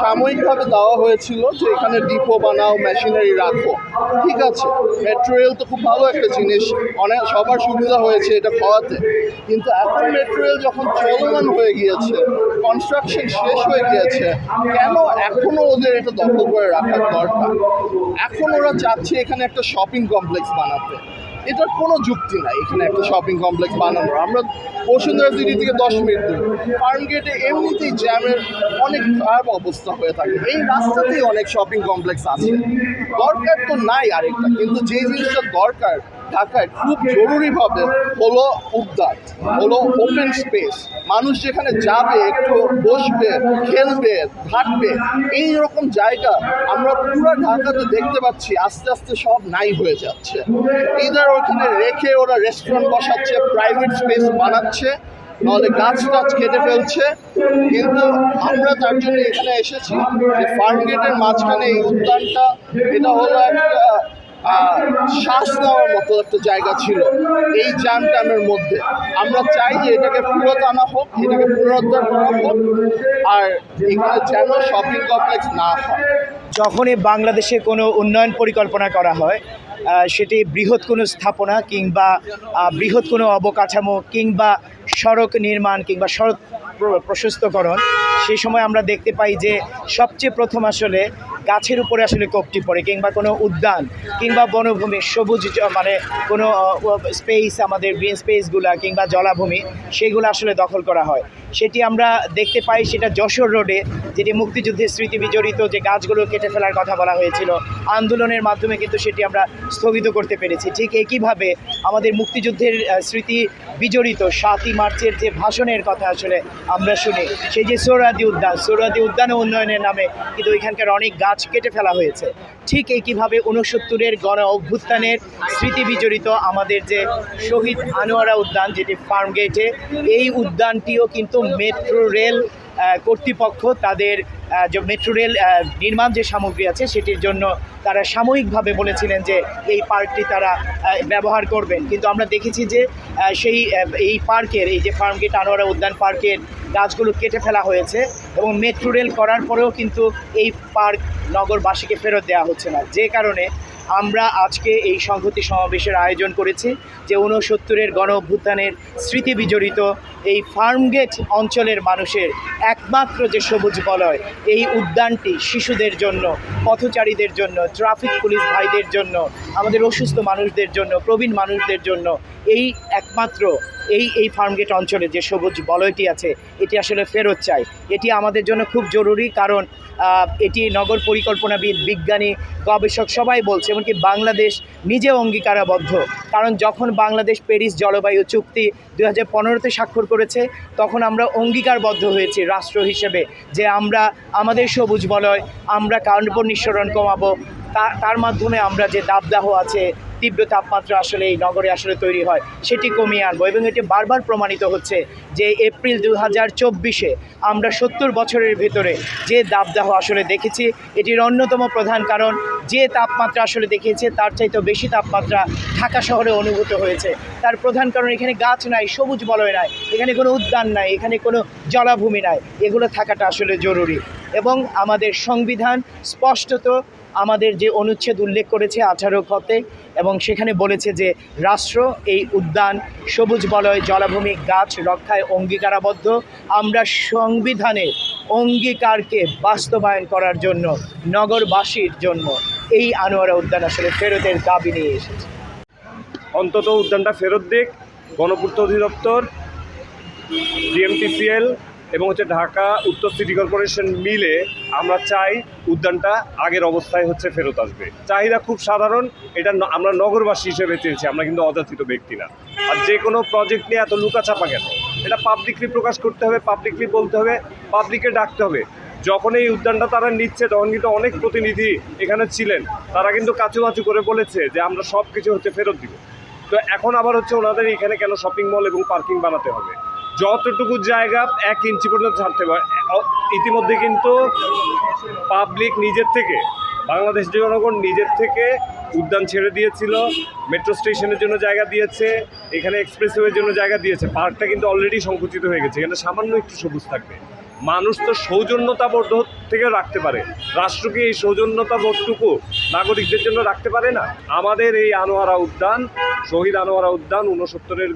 সাময়িকভাবে দেওয়া হয়েছিল যে এখানে ডিপো বানাও মেশিনারি রাখো। ঠিক আছে মেট্রো রেল তো খুব ভালো একটা জিনিস। অনেক, সবার সুবিধা হয়েছে এটা খাওয়াতে। কিন্তু এখন মেট্রো রেল যখন চলমান হয়ে গিয়েছে কনস্ট্রাকশন শেষ হয়ে গিয়েছে, কেন এখনও ওদের এটা দখল করে রাখার দরকার? এখন ওরা চাচ্ছে এখানে একটা শপিং কমপ্লেক্স বানাতে। এটার কোনো যুক্তি নাই। এখানে একটা শপিং কমপ্লেক্স বানানোর। আমরা বসুন্ধরা সিটি থেকে দশ মিনিট দূর। ফার্ম গেটে এমনিতেই জ্যামের অনেক খারাপ অবস্থা হয়ে থাকে। এই রাস্তাতেই অনেক শপিং কমপ্লেক্স আছে। দরকার তো নাই আরেকটা। কিন্তু যে জিনিসটা দরকার ঢাকায় খুব জরুরিভাবে হলো উদ্যান হলো ওপেন স্পেস মানুষ যেখানে যাবে, একটু বসবে, খেলবে হাঁটবে এই রকম জায়গা আমরা পুরো ঢাকাতে দেখতে পাচ্ছি, আস্তে আস্তে সব নাই হয়ে যাচ্ছে। এদের ওখানে রেখে ওরা রেস্টুরেন্ট বসাচ্ছে প্রাইভেট স্পেস বানাচ্ছে নাহলে গাছ টাছ কেটে ফেলছে। কিন্তু আমরা তার জন্য এখানে এসেছি যে ফার্ম গেটের মাঝখানে এই উদ্যানটা, এটা হলো একটা শ্বাস নেওয়ার মতো একটা জায়গা ছিল এই জ্যাম ট্যামের মধ্যে। আমরা চাই যে এটাকে ফেরত আনা হোক, এটাকে পুনরুদ্ধার করা হোক, আর এখানে যেন শপিং কমপ্লেক্স না হয়। যখনই বাংলাদেশে কোনো উন্নয়ন পরিকল্পনা করা হয় সেটি বৃহৎ কোনো স্থাপনা কিংবা বৃহৎ কোনো অবকাঠামো কিংবা সড়ক নির্মাণ কিংবা সড়ক প্র- প্রশস্তকরণ সেই সময় আমরা দেখতে পাই যে সবচেয়ে প্রথম আসলে গাছের উপরে আসলে কোপটি পড়ে, কিংবা কোনো উদ্যান, কিংবা বনভূমি, সবুজ মানে কোনো স্পেস আমাদের গ্রিন স্পেসগুলা কিংবা জলাভূমি, সেগুলো আসলে দখল করা হয়। সেটি আমরা দেখতে পাই সেটা যশোর রোডে যেটি মুক্তিযুদ্ধের স্মৃতি বিজড়িত যে গাছগুলো কেটে ফেলার কথা বলা হয়েছিল, আন্দোলনের মাধ্যমে কিন্তু সেটি আমরা স্থগিত করতে পেরেছি। ঠিক একইভাবে আমাদের মুক্তিযুদ্ধের স্মৃতি বিজড়িত সাতই মার্চের যে ভাষণের কথা আসলে আমরা শুনি, সেই যে সোহরাদি উদ্যান সোহরাদি উদ্যান উন্নয়নের নামে কিন্তু এখানকার অনেক গাছ কেটে ফেলা হয়েছে। ঠিক একইভাবে উনসত্তরের গণ অভ্যুত্থানের স্মৃতি বিজড়িত আমাদের যে শহীদ আনোয়ারা উদ্যান, যেটি ফার্ম গেটে, এই উদ্যানটিও কিন্তু মেট্রো রেল কর্তৃপক্ষ তাদের যে মেট্রো রেল নির্মাণ যে সামগ্রী আছে, সেটির জন্য তারা সাময়িকভাবে বলেছিলেন যে এই পার্কটি তারা ব্যবহার করবেন। কিন্তু আমরা দেখেছি যে সেই এই পার্কের, এই যে ফার্মগেট, আনোয়ারা উদ্যান পার্কের গাছগুলো কেটে ফেলা হয়েছে এবং মেট্রো রেল করার পরেও কিন্তু এই পার্ক নগরবাসীকে ফেরত দেওয়া হচ্ছে না। যে কারণে আমরা আজকে এই সংহতি সমাবেশের আয়োজন করেছি যে ঊনসত্তরের গণ অভ্যুত্থানের স্মৃতি বিজড়িত এই ফার্মগেট অঞ্চলের মানুষের একমাত্র যে সবুজ বলয়, এই উদ্যানটি শিশুদের জন্য, পথচারীদের জন্য, ট্রাফিক পুলিশ ভাইদের জন্য, আমাদের অসুস্থ মানুষদের জন্য, প্রবীণ মানুষদের জন্য এই একমাত্র এই এই ফার্মগেট অঞ্চলে যে সবুজ বলয়টি আছে, এটি আসলে ফেরত চাই। এটি আমাদের জন্য খুব জরুরি কারণ এটি নগর পরিকল্পনাবিদ, বিজ্ঞানী, গবেষক সবাই বলছে এমনকি বাংলাদেশ নিজে অঙ্গীকারাবদ্ধ। কারণ যখন বাংলাদেশ প্যারিস জলবায়ু চুক্তি দু হাজার পনেরোতে স্বাক্ষর করেছে, তখন আমরা অঙ্গীকারবদ্ধ হয়েছি রাষ্ট্র হিসেবে যে আমরা আমাদের সবুজ বলয়, আমরা কার্বন নিঃসরণ কমাবো। তার মাধ্যমে আমরা যে দাবদাহ আছে তীব্র তাপমাত্রা আসলে এই নগরে আসলে তৈরি হয়, সেটি কমিয়ে আনব এবং এটি বারবার প্রমাণিত হচ্ছে যে এপ্রিল দু হাজার চব্বিশে আমরা সত্তর বছরের ভেতরে যে দাবদাহ আসলে দেখেছি, এটির অন্যতম প্রধান কারণ যে তাপমাত্রা আসলে দেখিয়েছে, তার চাইতেও বেশি তাপমাত্রা ঢাকা শহরে অনুভূত হয়েছে। তার প্রধান কারণ, এখানে গাছ নাই, সবুজ বলয় নাই, এখানে কোনো উদ্যান নাই, এখানে কোনো জলাভূমি নাই, এগুলো থাকাটা আসলে জরুরি। এবং আমাদের সংবিধান স্পষ্টত আমাদের যে অনুচ্ছেদ উল্লেখ করেছে আঠারো খতে এবং সেখানে বলেছে যে রাষ্ট্র, এই উদ্যান, সবুজ বলয়, জলাভূমি, গাছ রক্ষায় অঙ্গীকারাবদ্ধ। আমরা সংবিধানে অঙ্গীকারকে বাস্তবায়ন করার জন্য নগরবাসীর জন্য এই আনোয়ারা উদ্যান আসলে ফেরতের দাবি নিয়ে এসেছে। অন্তত উদ্যানটা ফেরত দিক। গণপূর্ত অধিদপ্তর, ডিএমটিসিএল এবং হচ্ছে ঢাকা উত্তর সিটি কর্পোরেশন মিলে আমরা চাই উদ্যানটা আগের অবস্থায় হচ্ছে ফেরত আসবে। চাহিদা খুব সাধারণ, এটা আমরা নগরবাসী হিসেবে চেয়েছি, আমরা কিন্তু অযাচিত ব্যক্তি না। আর যে কোনো প্রজেক্ট নিয়ে এত লুকাচাপা কেন? এটা পাবলিকলি প্রকাশ করতে হবে পাবলিকলি বলতে হবে পাবলিকে ডাকতে হবে। যখন এই উদ্যানটা তারা নিচ্ছে, তখন কিন্তু অনেক প্রতিনিধি এখানে ছিলেন। তারা কিন্তু কাচুমাচু করে বলেছে যে আমরা সব কিছু হচ্ছে ফেরত দিব। তো এখন আবার হচ্ছে ওনাদের এখানে কেন শপিং মল এবং পার্কিং বানাতে হবে? যতটুকু জায়গা এক ইঞ্চি পর্যন্ত ছাড়তে পারে। ইতিমধ্যে কিন্তু পাবলিক নিজের থেকে, বাংলাদেশ জনগণ নিজের থেকে উদ্যান ছেড়ে দিয়েছিল মেট্রো স্টেশনের জন্য জায়গা দিয়েছে, এখানে এক্সপ্রেসওয়ের জন্য জায়গা দিয়েছে। পার্কটা কিন্তু অলরেডি সংকুচিত হয়ে গেছে, এখানে সামান্য একটু সবুজ থাকবে। মানুষ তো সৌজন্যতাবোধ থেকে রাখতে পারে। রাষ্ট্র কি এই সৌজন্যতাবোধটুকু নাগরিকদের জন্য রাখতে পারে না? আমাদের এই আনোয়ারা উদ্যান, শহীদ আনোয়ারা উদ্যান, ঊনসত্তরের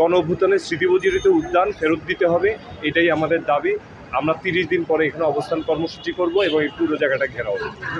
গণ অভ্যুত্থানের স্মৃতিবজড়িত উদ্যান ফেরত দিতে হবে, এটাই আমাদের দাবি। আমরা তিরিশ দিন পরে এখানে অবস্থান কর্মসূচি করব এবং এই পুরো জায়গাটা ঘেরাও